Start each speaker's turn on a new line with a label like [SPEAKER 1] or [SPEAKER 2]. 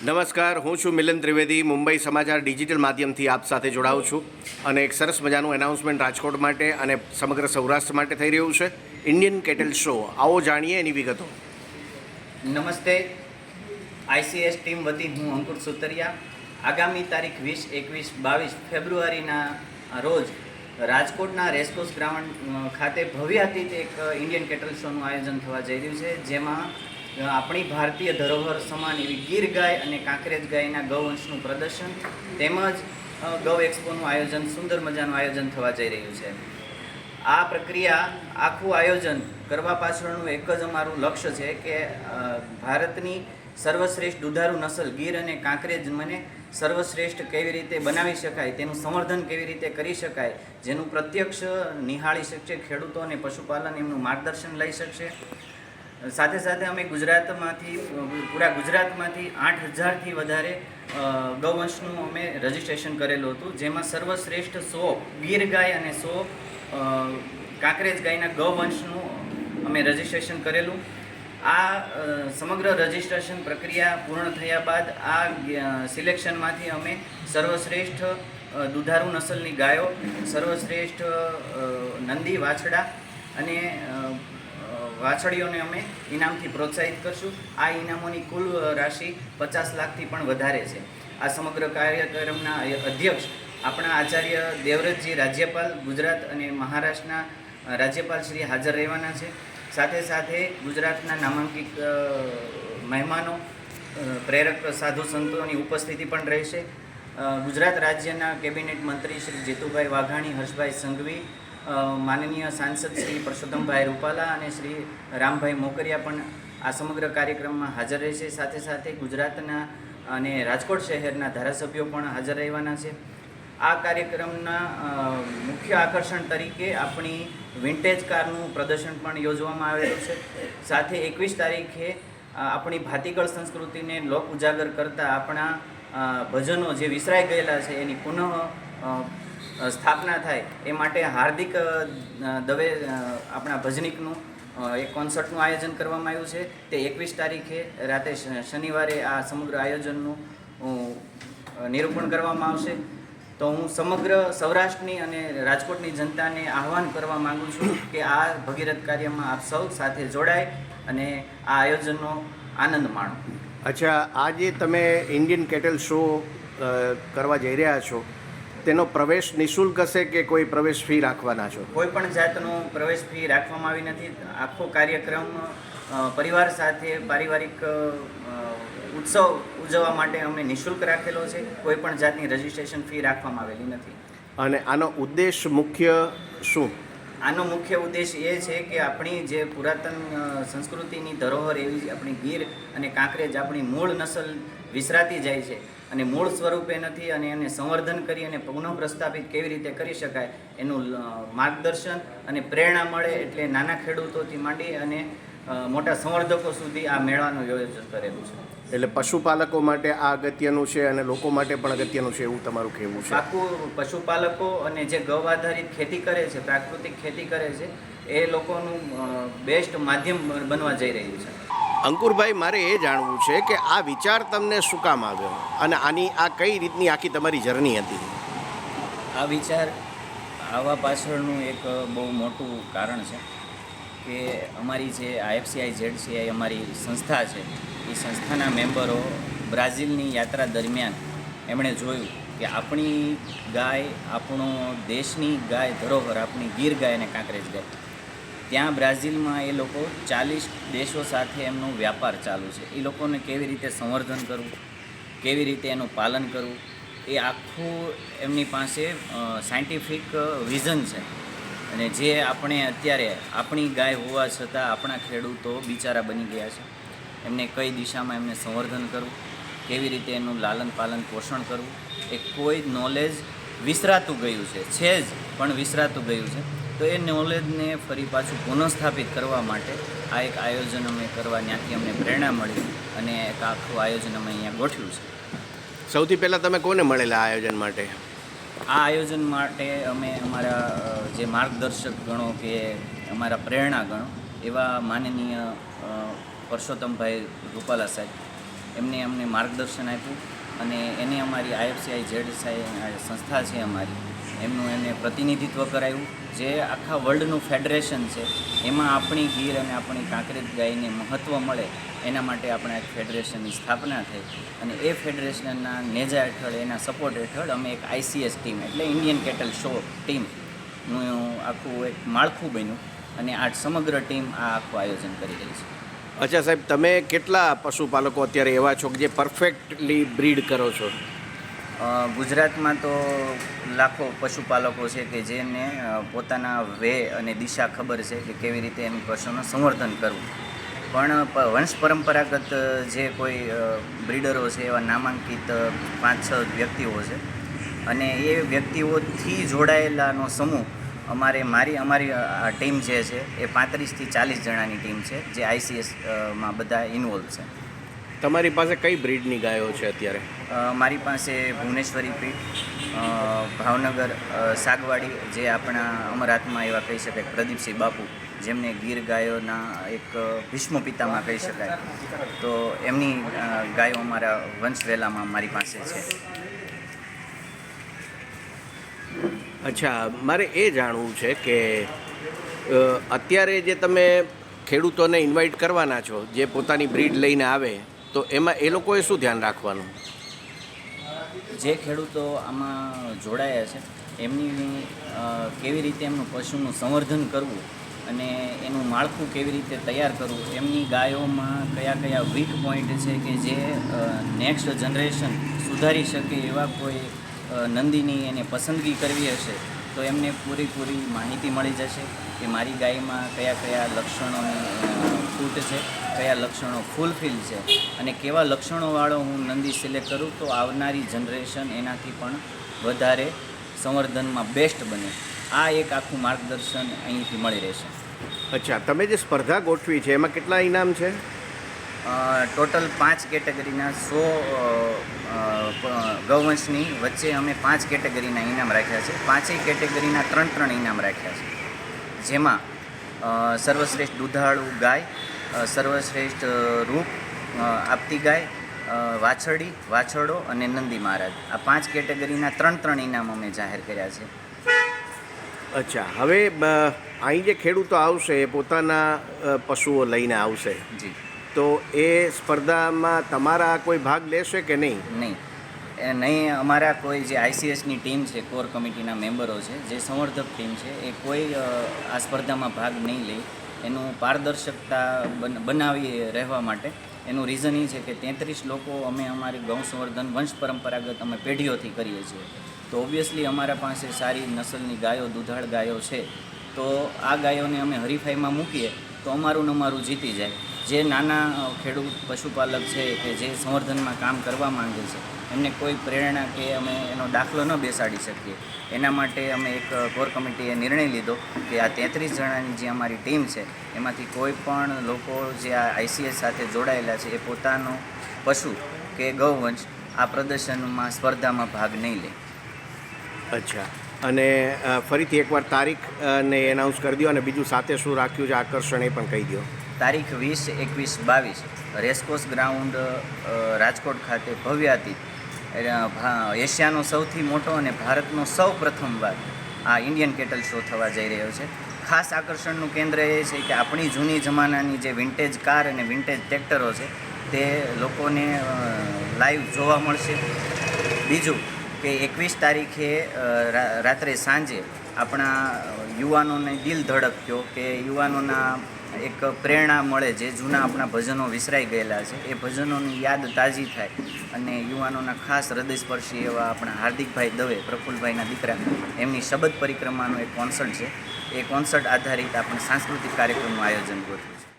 [SPEAKER 1] નમસ્કાર, હું છું મિલન ત્રિવેદી, મુંબઈ સમાચાર ડિજિટલ માધ્યમથી આપ સાથે જોડાઉં છું અને એક સરસ મજાનું એનાઉન્સમેન્ટ રાજકોટ માટે અને સમગ્ર સૌરાષ્ટ્ર માટે થઈ રહ્યું છે. ઇન્ડિયન કેટલ શો આવો જાણીએ એની વિગતો.
[SPEAKER 2] નમસ્તે. આઈસીએસ ટીમ વતી હું અંકુર સુતરિયા. આગામી તારીખ વીસ, એકવીસ, બાવીસ ફેબ્રુઆરીના રોજ રાજકોટના રેસકોર્સ ગ્રાઉન્ડ ખાતે ભવ્યાતીત એક ઇન્ડિયન કેટલ શોનું આયોજન થવા જઈ રહ્યું છે, જેમાં આપણી ભારતીય ધરોહર સમાન એવી ગીર ગાય અને કાંકરેજ ગાયના ગૌવંશનું પ્રદર્શન તેમજ ગૌ એક્સપોનું આયોજન, સુંદર મજાનું આયોજન થવા જઈ રહ્યું છે. આ પ્રક્રિયા આખું આયોજન કરવા પાછળનું એક જ અમારું લક્ષ્ય છે કે ભારતની સર્વશ્રેષ્ઠ દુધારુ નસલ ગીર અને કાંકરેજ મને સર્વશ્રેષ્ઠ કેવી રીતે બનાવી શકાય, તેનું સંવર્ધન કેવી રીતે કરી શકાય, જેનું પ્રત્યક્ષ નિહાળી શકશે, ખેડૂતો અને પશુપાલન એમનું માર્ગદર્શન લઈ શકશે. સાથે સાથે અમે ગુજરાતમાંથી, પૂરા ગુજરાતમાંથી આઠ હજારથી વધારે ગૌવંશનું અમે રજીસ્ટ્રેશન કરેલું હતું, જેમાં સર્વશ્રેષ્ઠ સો ગીર ગાય અને સો કાંકરેજ ગાયના ગૌવંશનું અમે રજીસ્ટ્રેશન કરેલું. આ સમગ્ર રજીસ્ટ્રેશન પ્રક્રિયા પૂર્ણ થયા બાદ આ સિલેક્શનમાંથી અમે સર્વશ્રેષ્ઠ દુધારુ નસલની ગાયો, સર્વશ્રેષ્ઠ નંદી વાછડા અને વાછડીઓને અમે ઇનામથી પ્રોત્સાહિત કરશું. આ ઇનામોની કુલ રાશિ પચાસ લાખથી પણ વધારે છે. આ સમગ્ર કાર્યક્રમના અધ્યક્ષ આપણા આચાર્ય દેવવ્રતજી રાજ્યપાલ, ગુજરાત અને મહારાષ્ટ્રના રાજ્યપાલ શ્રી હાજર રહેવાના છે. સાથે સાથે ગુજરાતના નામાંકિત મહેમાનો પ્રેરક સાધુ સંતોની ઉપસ્થિતિ પણ રહેશે. ગુજરાત રાજ્યના કેબિનેટ મંત્રી શ્રી જેતુભાઈ વાઘાણી, હર્ષભાઈ સંઘવી માનનીય સાંસદ શ્રી પરસોત્તમભાઈ રૂપાલા અને શ્રી રામભાઈ મોકરિયા પણ આ સમગ્ર કાર્યક્રમમાં હાજર રહેશે. સાથે સાથે ગુજરાતના અને રાજકોટ શહેરના ધારાસભ્યો પણ હાજર રહેવાના છે. આ કાર્યક્રમના મુખ્ય આકર્ષણ તરીકે આપણી વિન્ટેજ કારનું પ્રદર્શન પણ યોજવામાં આવેલું છે. સાથે એકવીસ તારીખે આપણી ભાતીગળ સંસ્કૃતિને લોક ઉજાગર કરતા આપણા ભજનો જે વિસરાઈ ગયેલા છે એની પુનઃ સ્થાપના થાય એ માટે હાર્દિક દવે આપણા ભજનિકનું એક કોન્સર્ટનું આયોજન કરવામાં આવ્યું છે. તે એકવીસ તારીખે રાતે શનિવારે આ સમગ્ર આયોજનનું નિરૂપણ કરવામાં આવશે. તો હું સમગ્ર સૌરાષ્ટ્રની અને રાજકોટની જનતાને આહવાન કરવા માંગુ છું કે આ ભગીરથ કાર્યમાં આપ સૌ સાથે જોડાય અને આ આયોજનનો આનંદ માણો.
[SPEAKER 1] અચ્છા, આજે તમે ઇન્ડિયન કેટલ શો કરવા જઈ રહ્યા છો. તેનો પ્રવેશ નિઃશુલ્ક હશે કે કોઈ પ્રવેશ ફી રાખવાના છો?
[SPEAKER 2] કોઈ પણ જાતનો પ્રવેશ ફી રાખવામાં આવી નથી. આખો કાર્યક્રમ પરિવાર સાથે પારિવારિક ઉત્સવ ઉજવવા માટે અમે નિઃશુલ્ક રાખેલો છે. કોઈ પણ જાતની રજિસ્ટ્રેશન ફી રાખવામાં આવેલી નથી.
[SPEAKER 1] અને આનો ઉદ્દેશ મુખ્ય શું?
[SPEAKER 2] આનો મુખ્ય ઉદ્દેશ એ છે કે આપણી જે પુરાતન સંસ્કૃતિની ધરોહર એવી આપણી ગીર અને કાંકરેજ આપણી મૂળ નસલ વિસરાતી જાય છે. અને મૂળ સ્વરૂપે નથી અને એને સંવર્ધન કરી અને પુનઃ પ્રસ્થાપિત કેવી રીતે કરી શકાય એનું માર્ગદર્શન અને પ્રેરણા મળે એટલે નાના ખેડૂતોથી માંડી અને મોટા સંવર્ધકો સુધી આ મેળાનું આયોજન કરેલું છે.
[SPEAKER 1] એટલે પશુપાલકો માટે આ અગત્યનું છે અને લોકો માટે પણ અગત્યનું છે એવું તમારું કહેવું છે?
[SPEAKER 2] પાકું પશુપાલકો અને જે ગૌ આધારિત ખેતી કરે છે પ્રાકૃતિક ખેતી કરે છે એ લોકોનું બેસ્ટ માધ્યમ બનવા જઈ રહ્યું છે.
[SPEAKER 1] અંકુરભાઈ, મારે એ જાણવું છે કે આ વિચાર તમને શું કામ આવ્યો? અને આની, આ કઈ રીતની આખી તમારી જર્ની હતી?
[SPEAKER 3] આ વિચાર આવવા પાછળનું એક બહુ મોટું કારણ છે કે અમારી જે આઈએફસીઆઈ ઝેડસીઆઈ અમારી સંસ્થા છે, એ સંસ્થાના મેમ્બરો બ્રાઝિલની યાત્રા દરમિયાન એમણે જોયું કે આપણી ગાય આપણો દેશની ગાય ધરોહર, આપણી ગીર ગાય અને કાંકરેજ ગાય. ત્યાં બ્રાઝિલમાં એ લોકો ચાલીસ દેશો સાથે એમનો વ્યાપાર ચાલુ છે. એ લોકોને કેવી રીતે સંવર્ધન કરવું, કેવી રીતે એનું પાલન કરવું, એ આખું એમની પાસે સાયન્ટિફિક વિઝન છે. અને જે આપણે અત્યારે આપણી ગાય હોવા છતાં આપણા ખેડૂતો બિચારા બની ગયા છે. એમને કઈ દિશામાં એમને સંવર્ધન કરવું, કેવી રીતે એનું લાલન પાલન પોષણ કરવું, એ કોઈ નોલેજ વિસરાતું ગયું છે. છે જ, પણ વિસરાતું ગયું છે. તો એ નોલેજને ફરી પાછું પુનઃસ્થાપિત કરવા માટે આ એક આયોજન અમે કરવા ત્યાંથી અમને પ્રેરણા મળી અને એક આખું આયોજન અમે અહીંયા ગોઠવ્યું છે.
[SPEAKER 1] સૌથી પહેલાં તમે કોને મળેલા આ આયોજન માટે?
[SPEAKER 3] આ આયોજન માટે અમે અમારા જે માર્ગદર્શક ગણો કે અમારા પ્રેરણા ગણો એવા માનનીય પરસોત્તમભાઈ રૂપાલા સાહેબ
[SPEAKER 2] એમને અમને માર્ગદર્શન આપ્યું અને એને અમારી આઈએફસીઆઈ જેડ સંસ્થા છે અમારી એમનું એને પ્રતિનિધિત્વ કરાયું. જે આખા વર્લ્ડનું ફેડરેશન છે, એમાં આપણી ગીર અને આપણી કાંકરેજ ગાયને મહત્ત્વ મળે, એના માટે આપણે એક ફેડરેશનની સ્થાપના થઈ. અને એ ફેડરેશનના નેજા હેઠળ, એના સપોર્ટ હેઠળ અમે એક આઈસીએસ ટીમ એટલે ઇન્ડિયન કેટલ શો ટીમનું આખું એક માળખું બન્યું. અને આ સમગ્ર ટીમ આ આખું આયોજન કરી રહી છે.
[SPEAKER 1] અચ્છા સાહેબ, તમે કેટલા પશુપાલકો અત્યારે એવા છો કે જે પરફેક્ટલી બ્રીડ કરો છો?
[SPEAKER 2] ગુજરાતમાં તો લાખો પશુપાલકો છે કે જેને પોતાના વે અને દિશા ખબર છે કે કેવી રીતે એમ પશુનું સંવર્ધન કરવું. પણ વંશ પરંપરાગત જે કોઈ બ્રીડરો છે એવા નામાંકિત પાંચ છ વ્યક્તિઓ છે અને એ વ્યક્તિઓથી જોડાયેલાનો સમૂહ અમારે મારી, અમારી ટીમ જે છે એ પાંત્રીસથી ચાલીસ જણાની ટીમ છે જે આઈસીએસમાં બધા ઇન્વોલ્વ છે.
[SPEAKER 1] તમારી પાસે કઈ બ્રીડની ગાયો છે અત્યારે?
[SPEAKER 2] મારી પાસે ભુવનેશ્વરી પીઠ ભાવનગર સાગવાડી જે આપણા અમર આત્મા એવા કહી શકાય પ્રદીપસિંહ બાપુ જેમને ગીર ગાયોના એક ભીષ્મ પિતામાં કહી શકાય. તો એમની ગાયો અમારા વંશવેલામાં મારી પાસે છે.
[SPEAKER 1] અચ્છા મારે એ જાણવું છે કે અત્યારે જે તમે ખેડૂતોને ઇન્વાઇટ કરવાના છો જે પોતાની બ્રીડ લઈને આવે તો એમાં એ લોકોએ શું ધ્યાન રાખવાનું?
[SPEAKER 2] જે ખેડૂતો આમાં જોડાયા છે, એમની કેવી રીતે એમનું પશુનું સંવર્ધન કરવું અને એનું માળખું કેવી રીતે તૈયાર કરવું, એમની ગાયોમાં કયા કયા વીક પોઈન્ટ છે કે જે નેક્સ્ટ જનરેશન સુધારી શકે એવા કોઈ નંદીની એને પસંદગી કરવી હશે? તો એમને પૂરેપૂરી માહિતી મળી જશે કે મારી ગાયમાં કયા કયા લક્ષણોની ફૂટ છે, કયા લક્ષણો ફૂલફિલ છે અને કેવા લક્ષણોવાળો હું નંદી સિલેક્ટ કરું તો આવનારી જનરેશન એનાથી પણ વધારે સંવર્ધનમાં બેસ્ટ બને. આ એક આખું માર્ગદર્શન અહીંથી મળી રહેશે.
[SPEAKER 1] અચ્છા, તમે જે સ્પર્ધા ગોઠવી છે, એમાં કેટલા ઇનામ છે?
[SPEAKER 2] ટોટલ પાંચ કેટેગરીના સો ગૌવંશની વચ્ચે અમે પાંચ કેટેગરીના ઇનામ રાખ્યા છે. પાંચેય કેટેગરીના ત્રણ ત્રણ ઇનામ રાખ્યા છે. જેમાં સર્વશ્રેષ્ઠ દુધાળુ ગાય સર્વશ્રેષ્ઠ રૂપ આપતી ગાય વાછડી વાછરડી વાછરડો અને નંદી મહારાજ. આ પાંચ કેટેગરીના ત્રણ ત્રણ ઇનામ અમે જાહેર કર્યા છે.
[SPEAKER 1] અચ્છા. હવે અહીં જે ખેડૂતો આવશે એ પોતાના પશુઓ લઈને આવશે.
[SPEAKER 2] જી.
[SPEAKER 1] તો એ સ્પર્ધામાં તમારા કોઈ ભાગ લેશે કે નહીં?
[SPEAKER 2] નહીં. નહીં, અમારા કોઈ જે આઈસીએસની ટીમ છે, કોર કમિટીના મેમ્બરો છે, જે સંવર્ધક ટીમ છે, એ કોઈ આ સ્પર્ધામાં ભાગ નહીં લે. એનું પારદર્શકતા બન- બનાવી રહેવા માટે એનું રીઝન એ છે કે તેત્રીસ લોકો અમે અમારી ગૌ સંવર્ધન વંશ પરંપરાગત અમે પેઢીઓથી કરીએ છીએ. તો ઓબ્વિયસલી અમારા પાસે સારી નસલની ગાયો, દુધાળ ગાયો છે. તો આ ગાયોને અમે હરીફાઈમાં મૂકીએ, તો અમારું ને અમારું જીતી જાય. જે નાના ખેડૂત, પશુપાલક છે કે જે સંવર્ધનમાં કામ કરવા માંગે છે, એમને કોઈ પ્રેરણા કે અમે એનો દાખલો ન બેસાડી શકીએ. એના માટે અમે એક કોર કમિટીએ નિર્ણય લીધો કે આ તેત્રીસ જણાની જે અમારી ટીમ છે, એમાંથી કોઈ પણ લોકો જે આ આઈસીએસ સાથે જોડાયેલા છે, એ પોતાનો પશુ કે ગૌવંશ આ પ્રદર્શનમાં, સ્પર્ધામાં ભાગ નહીં લે.
[SPEAKER 1] અચ્છા. અને ફરીથી એકવાર તારીખ ને એનાઉન્સ કરી દો અને બીજું સાથે શું રાખ્યું છે, આકર્ષણ એ પણ કહી દો
[SPEAKER 2] તારીખ વીસ, એકવીસ, બાવીસ, રેસકોર્સ ગ્રાઉન્ડ રાજકોટ ખાતે ભવ્યાતીત એશિયાનો સૌથી મોટો અને ભારતનો સૌ પ્રથમવાર આ ઇન્ડિયન કેટલ શો થવા જઈ રહ્યો છે. ખાસ આકર્ષણનું કેન્દ્ર એ છે કે આપણી જૂની જમાનાની જે વિન્ટેજ કાર અને વિન્ટેજ ટ્રેક્ટરો છે, તે લોકોને લાઈવ જોવા મળશે. બીજું કે એકવીસ તારીખે રાત્રે સાંજે આપણા યુવાનોને દિલ ધડક્યો કે યુવાનોના એક પ્રેરણા મળે જે જૂના આપણા ભજનો વિસરાઈ ગયેલા છે. એ ભજનોની યાદ તાજી થાય અને યુવાનોના ખાસ હૃદયસ્પર્શી એવા આપણા હાર્દિકભાઈ દવે, પ્રફુલ્લભાઈના દીકરા એમની શબદ પરિક્રમાનો એક કોન્સર્ટ છે. એ કોન્સર્ટ આધારિત આપણે સાંસ્કૃતિક કાર્યક્રમનું આયોજન ગોઠવ્યું છે.